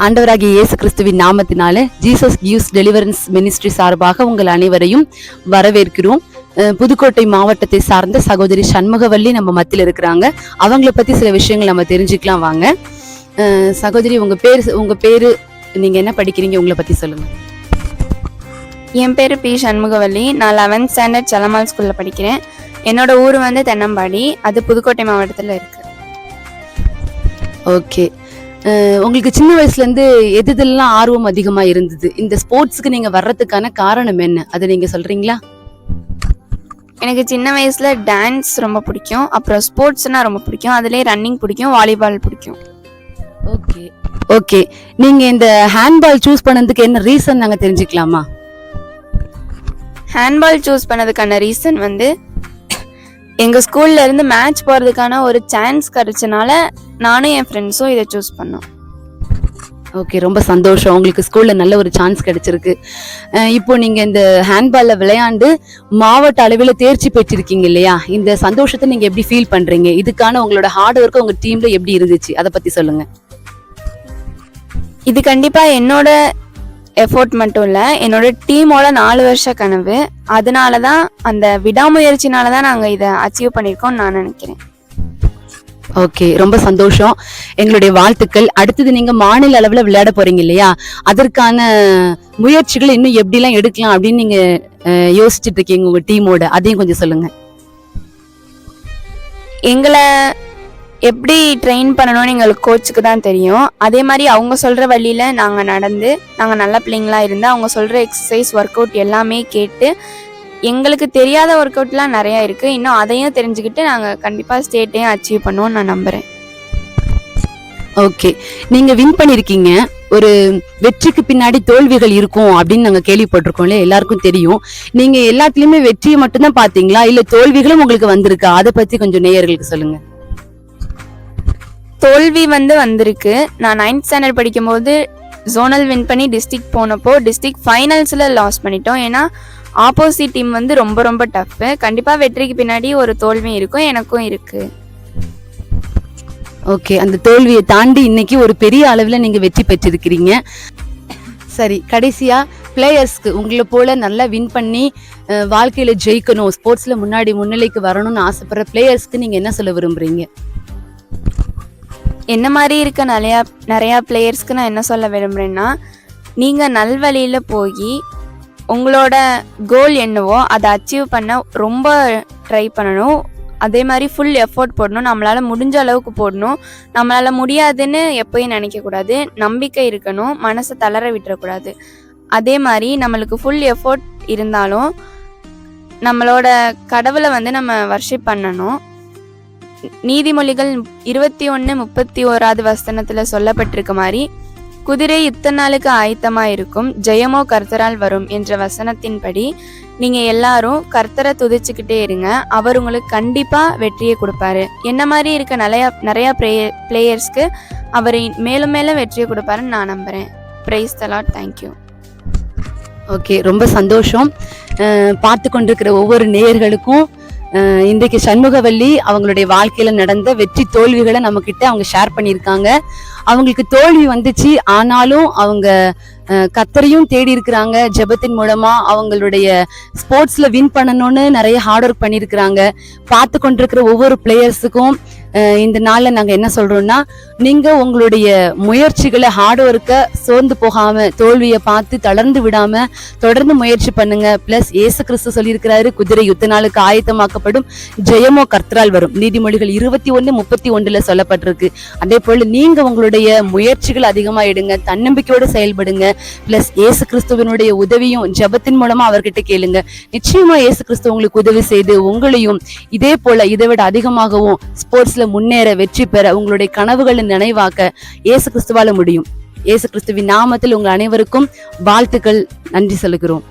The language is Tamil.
ஆண்டவராகிய இயேசு கிறிஸ்துவின் நாமத்தினால ஜீசஸ் கிவ்ஸ் டெலிவரன்ஸ் மினிஸ்ட்ரி சார்பாக உங்கள் அனைவரையும் வரவேற்கிறோம். புதுக்கோட்டை மாவட்டத்தை சார்ந்த சகோதரி சண்முகவல்லி நம்ம மத்தியில் இருக்கிறாங்க. அவங்கள பத்தி சில விஷயங்கள் நம்ம தெரிஞ்சுக்கலாம் வாங்க. சகோதரி உங்க பேர் உங்க பேரு நீங்க என்ன படிக்கிறீங்க? உங்களை பத்தி சொல்லுங்க. என் பேர் பி சண்முகவல்லி. நான் லெவன்த் ஸ்டாண்டர்ட் செல்லம்மாள் ஸ்கூலில் படிக்கிறேன். என்னோட ஊர் வந்து தென்னம்பாடி. அது புதுக்கோட்டை மாவட்டத்தில் இருக்கு. ஓகே உங்களுக்கு சின்ன வயசுல இருந்து எது எதெல்லாம் ஆர்வம் அதிகமா இருந்தது. இந்த ஸ்போர்ட்ஸ்க்கு நீங்க வர்றதுக்கான காரணம் என்ன? அதை நீங்க சொல்றீங்களா? எனக்கு சின்ன வயசில் டான்ஸ் ரொம்ப பிடிக்கும். அப்புறம் ஸ்போர்ட்ஸ்னால் ரொம்ப பிடிக்கும். அதுலேயே ரன்னிங் பிடிக்கும் வாலிபால் பிடிக்கும். ஓகே. ஓகே. நீங்க இந்த ஹேண்ட்பால் சூஸ் பண்ணதுக்கு என்ன ரீசன் நாங்க தெரிஞ்சுக்கலாமா? ஹேண்ட்பால் சூஸ் பண்ணதுக்கான ரீசன் வந்து எங்கள் ஸ்கூல்ல இருந்து மேட்ச் போகிறதுக்கான ஒரு சான்ஸ் கிடைச்சனால நானும் என் ஃப்ரெண்ட்ஸும் இதை சூஸ் பண்ணோம். ஓகே ரொம்ப சந்தோஷம். உங்களுக்கு ஸ்கூல்ல நல்ல ஒரு சான்ஸ் கிடைச்சிருக்கு. இப்போ நீங்க இந்த ஹேண்ட்பால்ல விளையாண்டு மாவட்ட அளவில் தேர்ச்சி பெற்றிருக்கீங்க இல்லையா? இந்த சந்தோஷத்தை நீங்க எப்படி ஃபீல் பண்றீங்க? இதுக்கான உங்களோட ஹார்ட் ஒர்க் உங்க டீம்ல எப்படி இருந்துச்சு? அதை பத்தி சொல்லுங்க. இது கண்டிப்பாக என்னோட எஃபோர்ட் மட்டும் இல்லை என்னோட டீமோட நாலு வருஷ கனவு. அதனால தான் அந்த விடாமுயற்சினால தான் நாங்கள் இதை அச்சீவ் பண்ணியிருக்கோம்னு நான் நினைக்கிறேன். ஓகே ரொம்ப சந்தோஷம். எங்களுடைய வாழ்த்துக்கள். அடுத்தது நீங்க மாநில அளவில் விளையாட போறீங்க இல்லையா? அதற்கான முயற்சிகள் இன்னும் எப்படிலாம் எடுக்கலாம் அப்படின்னு நீங்க யோசிச்சுட்டு இருக்கீங்க உங்க டீமோட? அதையும் கொஞ்சம் சொல்லுங்க. எங்களை எப்படி ட்ரெயின் பண்ணணும்னு எங்களுக்கு கோச்சுக்கு தான் தெரியும். அதே மாதிரி அவங்க சொல்கிற வழியில் நாங்கள் நடந்து நாங்கள் நல்ல பிள்ளைங்களா இருந்து அவங்க சொல்கிற எக்ஸசைஸ் ஒர்க் அவுட் எல்லாமே கேட்டு எங்களுக்கு தெரியாத ஒர்க் அவுட்லாம் நிறையா இருக்குது இன்னும் அதையும் தெரிஞ்சுக்கிட்டு நாங்கள் கண்டிப்பாக ஸ்டேட்டையும் அச்சீவ் பண்ணுவோம்னு நான் நம்புகிறேன் ஓகே நீங்க வின் பண்ணிருக்கீங்க. ஒரு வெற்றிக்கு பின்னாடி தோல்விகள் இருக்கும் அப்படின்னு நாங்க கேள்விப்பட்டிருக்கோம்ல எல்லாருக்கும் தெரியும். நீங்க எல்லாத்துலயுமே வெற்றியை மட்டும்தான் பாத்தீங்களா இல்ல தோல்விகளும் உங்களுக்கு வந்திருக்கா? அதை பத்தி கொஞ்சம் நேயர்களுக்கு சொல்லுங்க. தோல்வி வந்து வந்திருக்கு. நான் நைன்த் ஸ்டாண்டர்ட் படிக்கும்போது ஜோனல் வின் பண்ணி டிஸ்ட்ரிக்ட் போனப்போ டிஸ்ட்ரிக்ட் ஃபைனல்ஸில் லாஸ் பண்ணிட்டோம். ஏன்னா ஆப்போசிட் டீம் வந்து ரொம்ப ரொம்ப டஃப்பு கண்டிப்பாக வெற்றிக்கு பின்னாடி ஒரு தோல்வி இருக்கும் எனக்கும் இருக்குது ஓகே அந்த தோல்வியை தாண்டி இன்னைக்கு ஒரு பெரிய அளவுல நீங்க வெற்றி பெற்றிருக்கிறீங்க. சரி கடைசியா பிளேயர்ஸ்க்கு உங்களை போல நல்லா வின் பண்ணி வாழ்க்கையில ஜெயிக்கணும் ஸ்போர்ட்ஸ்ல முன்னாடி முன்னிலைக்கு வரணும்னு ஆசைப்படுற பிளேயர்ஸ்க்கு நீங்க என்ன சொல்ல விரும்புறீங்க? என்ன மாதிரி இருக்க நிறையா நிறையா பிளேயர்ஸ்க்கு நான் என்ன சொல்ல விரும்புகிறேன்னா நீங்கள் நல்வழியில் போய் உங்களோட கோல் என்னவோ அதை அச்சீவ் பண்ண ரொம்ப ட்ரை பண்ணணும். அதே மாதிரி ஃபுல் எஃபோர்ட் போடணும். நம்மளால் முடிஞ்ச அளவுக்கு போடணும். நம்மளால் முடியாதுன்னு எப்பயும் நினைக்கக்கூடாது. நம்பிக்கை இருக்கணும். மனசை தளர விட்டுறக்கூடாது. அதே மாதிரி நம்மளுக்கு ஃபுல் எஃபோர்ட் இருந்தாலும் நம்மளோட கடவுளை வந்து நம்ம வர்ஷிப் பண்ணணும். நீதிமொழிகள் இருபத்தி ஒன்று முப்பத்தி ஓராவது வசனத்தில் சொல்லப்பட்டிருக்க மாதிரி குதிரை இத்தனை நாளுக்கு ஆயத்தமா இருக்கும் ஜெயமோ கர்த்தரால் வரும் என்ற வசனத்தின்படி நீங்க எல்லாரும் கர்த்தரை துதிச்சுக்கிட்டே இருங்க. அவர் உங்களுக்கு கண்டிப்பா வெற்றியை கொடுப்பாரு. என்ன மாதிரி இருக்க நிறைய நிறைய பிளேயர்ஸ்க்கு அவர் மேலும் மேலும் வெற்றியை கொடுப்பாருன்னு நான் நம்புறேன். பிரைஸ் தலாட் தேங்க்யூ ஓகே ரொம்ப சந்தோஷம். பார்த்து கொண்டிருக்கிற ஒவ்வொரு நேயர்களுக்கும் இன்றைக்கு சண்முகவல்லி அவங்களுடைய வாழ்க்கையில நடந்த வெற்றி தோல்விகளை நம்ம கிட்ட அவங்க ஷேர் பண்ணியிருக்காங்க. அவங்களுக்கு தோல்வி வந்துச்சு ஆனாலும் அவங்க கத்தரையும் தேடி இருக்கிறாங்க. ஜெபத்தின் மூலமா அவங்களுடைய ஸ்போர்ட்ஸ்ல வின் பண்ணணும்னு நிறைய ஹார்ட் ஒர்க் பண்ணியிருக்கிறாங்க. பார்த்து கொண்டிருக்கிற ஒவ்வொரு பிளேயர்ஸுக்கும் இந்த நாளில் நாங்கள் என்ன சொல்கிறோம்னா நீங்கள் உங்களுடைய முயற்சிகளை ஹார்ட் ஒர்க்கை சோர்ந்து போகாமல் தோல்வியை பார்த்து தளர்ந்து விடாமல் தொடர்ந்து முயற்சி பண்ணுங்கள் ப்ளஸ் ஏசு கிறிஸ்து சொல்லியிருக்கிறாரு குதிரை யுத்த நாளுக்கு ஆயத்தமாக்கப்படும் ஜெயமோ கர்த்தரால் வரும். நீதிமொழிகள் இருபத்தி ஒன்று முப்பத்தி ஒன்றில் சொல்லப்பட்டிருக்கு. அதே போல் நீங்கள் உங்களுடைய முயற்சிகள் அதிகமாக எடுங்க தன்னம்பிக்கையோடு செயல்படுங்க. ப்ளஸ் ஏசு கிறிஸ்துவனுடைய உதவியும் ஜெபத்தின் மூலமாக அவர்கிட்ட கேளுங்க. நிச்சயமா ஏசு கிறிஸ்து உங்களுக்கு உதவி செய்து உங்களையும் இதே போல் இதை விட அதிகமாகவும் ஸ்போர்ட்ஸில் முன்னேற வெற்றி பெற உங்களுடைய கனவுகளை நினைவாக்க இயேசு கிறிஸ்துவால முடியும். இயேசு கிறிஸ்துவின் நாமத்தில் உங்கள் அனைவருக்கும் வாழ்த்துக்கள் நன்றி செலுகிறோம்